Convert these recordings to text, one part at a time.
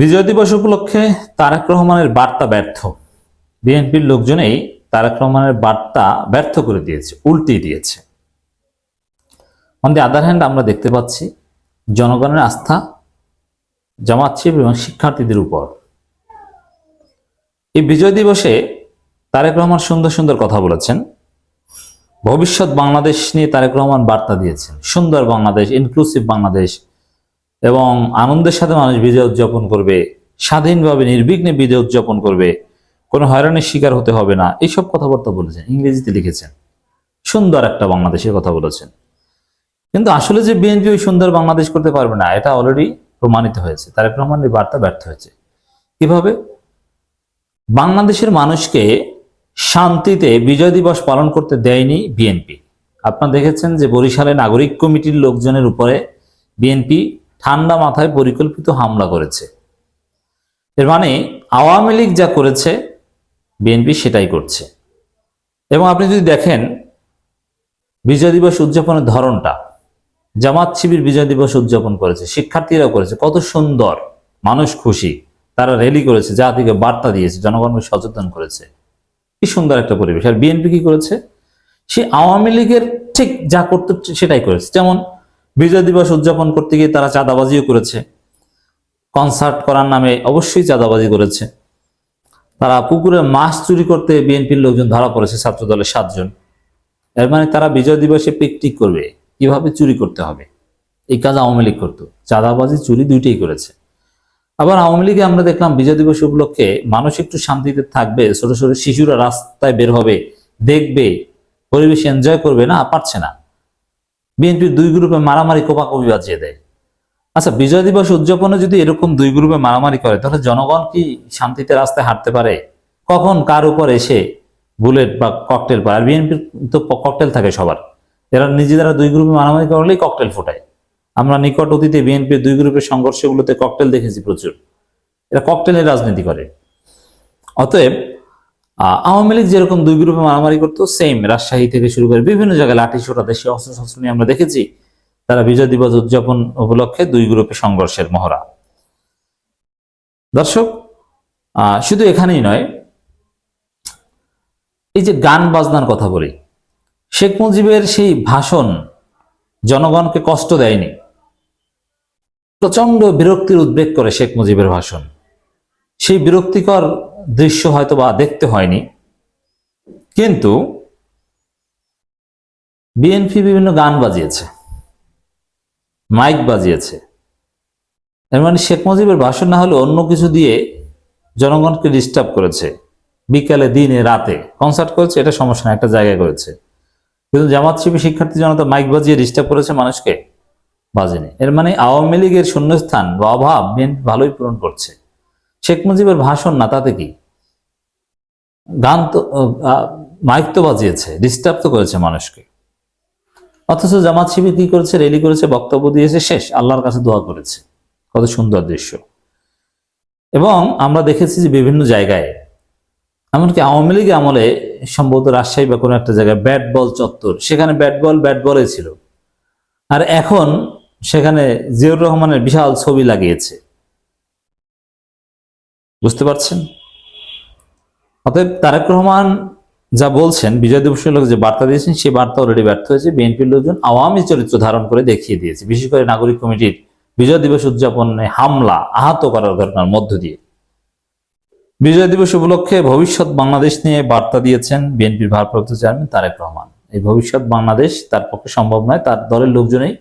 বিজয় দিবস উপলক্ষে তারেক রহমানের বার্তা ব্যর্থ। বিএনপির লোকজনেই তারেক রহমানের বার্তা ব্যর্থ করে দিয়েছে, উল্টিয়ে দিয়েছে। অন দি আদার হ্যান্ড আমরা দেখতে পাচ্ছি, জনগণের আস্থা জামাত এবং শিক্ষার্থীদের উপর। এই বিজয় দিবসে তারেক রহমান সুন্দর সুন্দর কথা বলেছেন। ভবিষ্যৎ বাংলাদেশ নিয়ে তারেক রহমান বার্তা দিয়েছেন। সুন্দর বাংলাদেশ ইনক্লুসিভ বাংলাদেশ এবং আনন্দের সাথে মানুষ বিজয় উদযাপন করবে, স্বাধীনভাবে, নির্বিঘ্নে বিজয় উদযাপন করবে, কোনো হয়রানির শিকার হতে হবে না। এইসব কথাবার্তা বলেছেন, ইংরেজিতে লিখেছেন। সুন্দর একটা বাংলাদেশের কথা বলেছেন। কিন্তু আসলে যে বিএনপি ওই সুন্দর বাংলাদেশ করতে পারবে না, এটা অলরেডি প্রমাণিত হয়েছে। তারেক রহমানের বার্তা ব্যর্থ হয়েছে। কীভাবে? বাংলাদেশের মানুষকে শান্তিতে বিজয় দিবস পালন করতে দেয়নি বিএনপি। আপনারা দেখেছেন যে বরিশালে নাগরিক কমিটির লোকজনের উপরে বিএনপি ঠান্ডা মাথায় পরিকল্পিত হামলা করেছে। এর মানে আওয়ামী লীগ যা করেছে, বিএনপি সেটাই করছে। এবং আপনি যদি দেখেন, বিজয় দিবস উদযাপনের ধরনটা, জামাত শিবির বিজয় দিবস উদযাপন করেছে, শিক্ষার্থীরাও করেছে, কত সুন্দর, মানুষ খুশি, তারা র্যালি করেছে, জাতিকে বার্তা দিয়েছে, জনগণকে সচেতন করেছে। কি সুন্দর একটা পরিবেশ। আর বিএনপি কি করেছে? সে আওয়ামী লীগের ঠিক যা করতে সেটাই করেছে। যেমন বিজয় দিবস উদযাপন করতে গিয়ে তারা চাঁদাবাজিও করেছে। কনসার্ট করার নামে অবশ্যই চাঁদাবাজি করেছে। তারা পুকুরে মাছ চুরি করতে বিএনপির লোকজন ধরা পড়েছে ছাত্র দলের সাতজন। এর মানে তারা বিজয় দিবসে পিকনিক করবে। কীভাবে চুরি করতে হবে? এই কাজ আওয়ামী লীগ করতো। চাঁদাবাজি, চুরি দুইটাই করেছে। আবার আওয়ামী লীগে আমরা দেখলাম বিজয় দিবস উপলক্ষে মানুষ একটু শান্তিতে থাকবে, ছোট ছোট শিশুরা রাস্তায় বের হবে, দেখবে, পরিবেশ এনজয় করবে না, পারছে না। বিএনপির দুই গ্রুপে মারামারি কোপাকপি বাজিয়ে দেয়। আচ্ছা বিজয় দিবস উদযাপনে যদি এরকম দুই গ্রুপে মারামারি করে, তাহলে জনগণ কি শান্তিতে রাস্তায় হাঁটতে পারে? কখন, কার উপর এসে বুলেট বা ককটেল পায়? আর বিএনপির তো ককটেল থাকে সবার। এরা নিজেরা দুই গ্রুপে মারামারি করলেই ককটেল ফোটায়। আমরা নিকট অতীতে বিএনপির দুই গ্রুপের সংঘর্ষগুলোতে ককটেল দেখেছি প্রচুর। এরা ককটেলের রাজনীতি করে। অতএব আওয়ামী লীগ যেরকম দুই গ্রুপে মারামারি করতো সেম রাজশাহী থেকে শুরু করে বিভিন্ন জায়গায় লাঠি ছোটা দেশে অস্ত্র শস্ত্র নিয়ে আমরা দেখেছি। তারা বিজয় দিবস উদযাপন উপলক্ষে দুই গ্রুপে সংঘর্ষের মহড়া। দর্শক শুধু এখানেই নয়, এই যে গান বাজনার কথা বলি, শেখ মুজিবের সেই ভাষণ জনগণকে কষ্ট দেয়নি। প্রচণ্ড বিরক্তির উদ্বেগ করে শেখ মুজিবের ভাষণ। সেই বিরক্তিকর দৃশ্য হয়তো বা দেখতে হয়নি। কিন্তু বিএনপি বিভিন্ন গান বাজিয়েছে, মাইক বাজিয়েছে। এর মানে শেখ মুজিবের ভাষণ না হলে অন্য কিছু দিয়ে জনগণকে ডিস্টার্ব করেছে। বিকালে, দিনে, রাতে কনসার্ট করেছে, এটা সমস্যা না, একটা জায়গায় করেছে। কিন্তু জামাত শিবির শিক্ষার্থী জনতা মাইক বাজিয়ে ডিস্টার্ব করেছে, মানুষকে বাজেনি। এর মানে আওয়ামী লীগের শূন্যস্থান বা অভাব বিএনপি ভালোই পূরণ করছে। শেখ মুজিবের ভাষণ না, তাতে কি? গান তো মাইক তো বাজিয়েছে ডিস্টার্ব তো করেছে মানুষকে। অথচ জামাত শিবির কি করেছে রেলি করেছে, বক্তব্য দিয়েছে, শেষ, আল্লাহর কাছে দোয়া করেছে। কত সুন্দর দৃশ্য। এবং আমরা দেখেছি যে বিভিন্ন জায়গায়, এমনকি আওয়ামী লীগ আমলে সম্ভবত রাজশাহী বা কোনো একটা জায়গায় ব্যাট বল চত্বর, সেখানে ব্যাট বল, ব্যাট বলে ছিল। আর এখন সেখানে জিয়ুর রহমানের বিশাল ছবি লাগিয়েছে। বুঝতে পারছেন? অতএব তারেক রহমান যা বলছেন, বিজয় দিবসের যে বার্তা দিয়েছেন, সেই বার্তা অলরেডি ব্যর্থ হয়েছে। বিএনপির লোকজন আওয়ামী চরিত্র ধারণ করে দেখিয়ে দিয়েছে। বিশেষ করে নাগরিক কমিটির বিজয় দিবস উদযাপনে হামলা আহত করার ঘটনার মধ্য দিয়ে। বিজয় দিবস উপলক্ষে ভবিষ্যৎ বাংলাদেশ নিয়ে বার্তা দিয়েছেন বিএনপির ভারপ্রাপ্ত চেয়ারম্যান তারেক রহমান। এই ভবিষ্যৎ বাংলাদেশ তার পক্ষে সম্ভব নয়, তার দলের লোকজনেই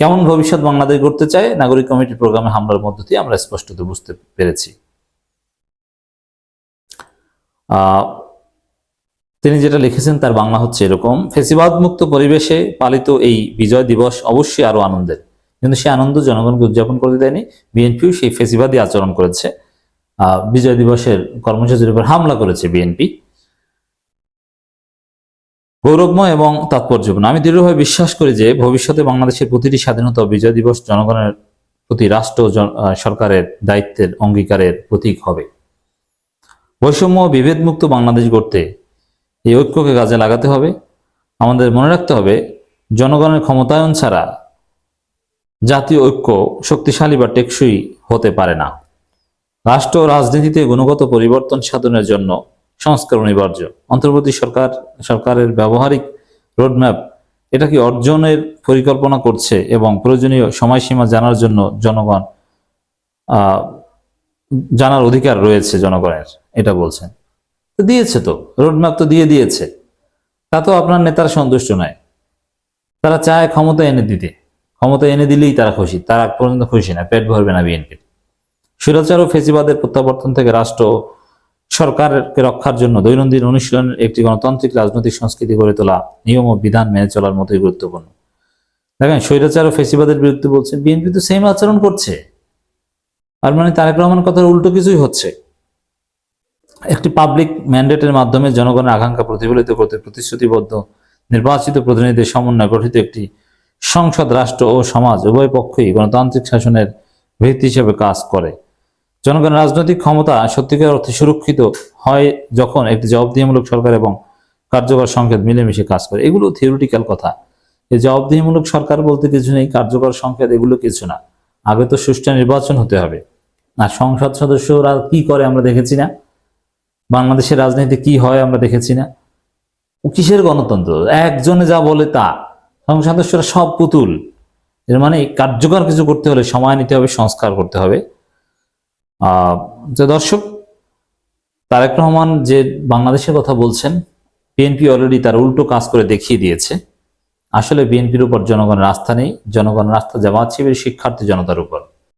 কেমন ভবিষ্যৎ বাংলাদেশ গড়তে চায়, নাগরিক কমিটির প্রোগ্রামে হামলার মধ্য দিয়ে আমরা স্পষ্টত বুঝতে পেরেছি। তিনি যেটা লিখেছেন তার বাংলা হচ্ছে এরকম ফেসিবাদ মুক্ত পরিবেশে পালিত এই বিজয় দিবস অবশ্যই আরও আনন্দের। কিন্তু সেই আনন্দ জনগণকে উদযাপন করতে দেয়নি, বিএনপিও সেই ফেসিবাদী আচরণ করেছে। বিজয় দিবসের কর্মসূচির উপর হামলা করেছে বিএনপি। গৌরবময় এবং তাৎপর্যপূর্ণ। আমি দৃঢ়ভাবে বিশ্বাস করি যে ভবিষ্যতে বাংলাদেশের প্রতিটি স্বাধীনতা বিজয় দিবস জনগণের প্রতি রাষ্ট্র সরকারের দায়িত্বের অঙ্গীকারের প্রতীক হবে। বৈষম্য বিভেদমুক্ত বাংলাদেশ গড়তে এই ঐক্যকে কাজে লাগাতে হবে। আমাদের মনে রাখতে হবে, জনগণের ক্ষমতায়ন ছাড়া জাতীয় ঐক্য শক্তিশালী বা টেকসই হতে পারে না। রাষ্ট্র রাজনীতিতে গুণগত পরিবর্তন সাধনের জন্য সংস্কার অনিবার্য। অন্তর্বর্তী সরকার, সরকারের ব্যবহারিক রোডম্যাপ এটা কি অর্জনের পরিকল্পনা করছে এবং প্রয়োজনীয় সময়সীমা জানার জন্য জনগণ জানার অধিকার রয়েছে জনগণের, এটা বলছেন। দিয়েছে তো রোডম্যাপ তো দিয়ে দিয়েছে। তা তো আপনার নেতারা সন্তুষ্ট নয়। তারা চায় ক্ষমতা এনে দিতে। ক্ষমতা এনে দিলেই তারা খুশি। তার পর্যন্ত খুশি না, পেট ভরবে না বিএনপির স্বৈরাচার ও ফেসিবাদের প্রত্যাবর্তন থেকে রাষ্ট্র সরকারকে রক্ষার জন্য দৈনন্দিন অনুশীলনের একটি গণতান্ত্রিক রাজনৈতিক সংস্কৃতি গড়ে তোলা নিয়ম ও বিধান মেনে চলার মতোই গুরুত্বপূর্ণ। দেখেন, স্বৈরাচার ও ফেসিবাদের বিরুদ্ধে বলছে বিএনপি তো সেম আচরণ করছে। আর মানে তারেক রহমান কথার উল্টো কিছুই হচ্ছে। একটি পাবলিক ম্যান্ডেটের মাধ্যমে জনগণের আকাঙ্ক্ষা প্রতিফলিত করতে প্রতিশ্রুতিবদ্ধ নির্বাচিত প্রতিনিধিদের সমন্বয়ে গঠিত একটি সংসদ রাষ্ট্র ও সমাজ উভয় পক্ষই গণতান্ত্রিক শাসনের ভিত্তি হিসেবে কাজ করে। জনগণের রাজনৈতিক ক্ষমতা সত্যিকার অর্থে সুরক্ষিত হয় যখন একটি জবাবদিহিমূলক সরকার এবং কার্যকর সংকেত মিলেমিশে কাজ করে। এগুলো থিওরিটিক্যাল কথা। এই জবাবদিহিমূলক সরকার বলতে কিছু নেই, কার্যকর সংকেত এগুলো কিছু না। আগে তো সুষ্ঠু নির্বাচন হতে হবে। আর সংসদ সদস্যরা কি করে আমরা দেখেছি না? বাংলাদেশের রাজনীতি কি হয় আমরা দেখেছি না? কিসের গণতন্ত্র? একজনে যা বলে তা। সংসদ সদস্যরা সব পুতুল। এর মানে কার্যকর কিছু করতে হলে সময় নিতে হবে, সংস্কার করতে হবে। আহ দর্শক, তারেক রহমান যে বাংলাদেশের কথা বলছেন, বিএনপি অলরেডি তার উল্টো কাজ করে দেখিয়ে দিয়েছে। আসলে বিএনপির উপর জনগণের আস্থা নেই। জনগণের আস্থা জামাত শিবির শিক্ষার্থী জনতার উপর।